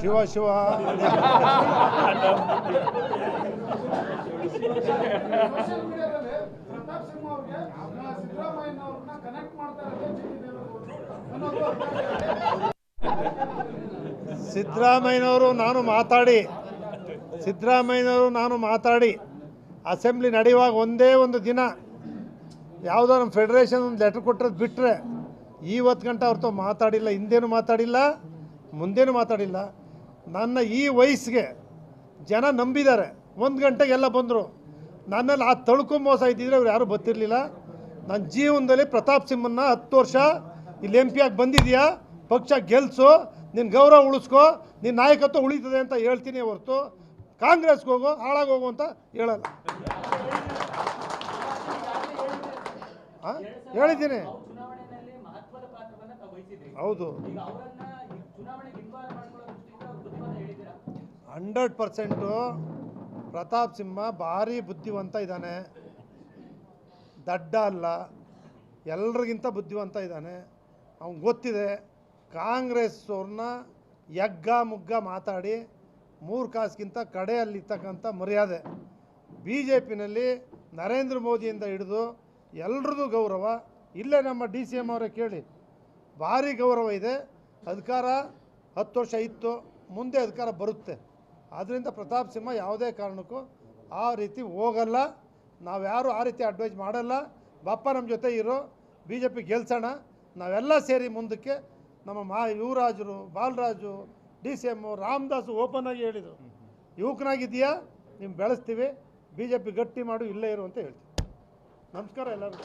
ಶಿವ ಶಿವ. ಸಿದ್ದರಾಮಯ್ಯನವರು ನಾನು ಮಾತಾಡಿ. ಸಿದ್ದರಾಮಯ್ಯನವರು ನಾನು ಮಾತಾಡಿ. ಅಸೆಂಬ್ಲಿ ನಡೆಯುವಾಗ ಒಂದೇ ಒಂದು ದಿನ ಯಾವುದೋ ನಮ್ಮ ಫೆಡರೇಷನ್ ಒಂದು ಲೆಟ್ರ್ ಕೊಟ್ಟಿರೋದು ಬಿಟ್ಟರೆ ಇವತ್ತು ಗಂಟೆ ಅವ್ರతో ಮಾತಾಡಿಲ್ಲ, ಹಿಂದೇನು ಮಾತಾಡಿಲ್ಲ, ಮುಂದೇನು ಮಾತಾಡಿಲ್ಲ. ನನ್ನ ಈ ವಯಸ್ಸಿಗೆ ಜನ ನಂಬಿದ್ದಾರೆ. ಒಂದು ಗಂಟೆಗೆಲ್ಲ ಬಂದರು. ನನ್ನಲ್ಲಿ ಆ ತಳ್ಕೊ ಮೋಸ ಇದ್ದಿದ್ರೆ ಅವ್ರು ಯಾರೂ ಗೊತ್ತಿರಲಿಲ್ಲ ನನ್ನ ಜೀವನದಲ್ಲಿ ಪ್ರತಾಪ್ ಸಿಂಹನ್ನ ಹತ್ತು ವರ್ಷ ಇಲ್ಲಿ ಎಂ ಪಿ ಆಗಿ ಬಂದಿದೆಯಾ? ಪಕ್ಷ ಗೆಲ್ಸು ನಿನ್ನ ಗೌರವ ಉಳಿಸ್ಕೋ ನಿನ್ನ ನಾಯಕತ್ವ ಉಳಿತದೆ ಅಂತ ಹೇಳ್ತೀನಿ ಹೊರತು. ಕಾಂಗ್ರೆಸ್ಗೆ ಹೋಗೋ ಹಾಳಾಗಿ ಹೋಗು ಅಂತ ಹೇಳಲ್ಲ? ಹೇಳಿದ್ದೀನಿ. ಹೌದು. ಹಂಡ್ರೆಡ್ ಪರ್ಸೆಂಟು ಪ್ರತಾಪ್ ಸಿಂಹ ಭಾರಿ ಬುದ್ಧಿವಂತ ಇದ್ದಾನೆ. ದಡ್ಡ ಅಲ್ಲ. ಎಲ್ರಿಗಿಂತ ಬುದ್ಧಿವಂತ ಇದ್ದಾನೆ. ಅವ್ನು ಗೊತ್ತಿದೆ ಕಾಂಗ್ರೆಸ್ ಅವ್ರನ್ನ ಯಗ್ಗ ಮುಗ್ಗ ಮಾತಾಡಿ ಮೂರು ಕಾಸಿಗಿಂತ ಕಡೆಯಲ್ಲಿರ್ತಕ್ಕಂಥ ಮರ್ಯಾದೆ. ಬಿ ಜೆ ಪಿನಲ್ಲಿ ನರೇಂದ್ರ ಮೋದಿಯಿಂದ ಹಿಡಿದು ಎಲ್ರದ್ದು ಗೌರವ. ಇಲ್ಲೇ ನಮ್ಮ ಡಿ ಸಿ ಎಂ ಅವರೇ ಕೇಳಿ. ಭಾರಿ ಗೌರವ ಇದೆ. ಅಧಿಕಾರ ಹತ್ತು ವರ್ಷ ಇತ್ತು. ಮುಂದೆ ಅಧಿಕಾರ ಬರುತ್ತೆ. ಆದ್ದರಿಂದ ಪ್ರತಾಪ್ ಸಿಂಹ ಯಾವುದೇ ಕಾರಣಕ್ಕೂ ಆ ರೀತಿ ಹೋಗಲ್ಲ. ನಾವ್ಯಾರು ಆ ರೀತಿ ಅಡ್ವೈಸ್ ಮಾಡಲ್ಲ. ಬಪ್ಪ ನಮ್ಮ ಜೊತೆ ಇರೋ ಬಿ ಜೆ ಪಿ ಗೆಲ್ಸೋಣ. ನಾವೆಲ್ಲ ಸೇರಿ ಮುಂದಕ್ಕೆ ನಮ್ಮ ಮಾ ಯುವರಾಜರು, Balaraju, D C M Ramadasu open ಆಗಿ ಹೇಳಿದರು. ಯುವಕನಾಗಿದೆಯಾ ನಿಮ್ಮ ಬೆಳೆಸ್ತೀವಿ. ಬಿ ಜೆ ಪಿ ಗಟ್ಟಿ ಮಾಡು, ಇಲ್ಲೇ ಇರು ಅಂತ ಹೇಳ್ತೀವಿ. ನಮಸ್ಕಾರ ಎಲ್ಲರಿಗೂ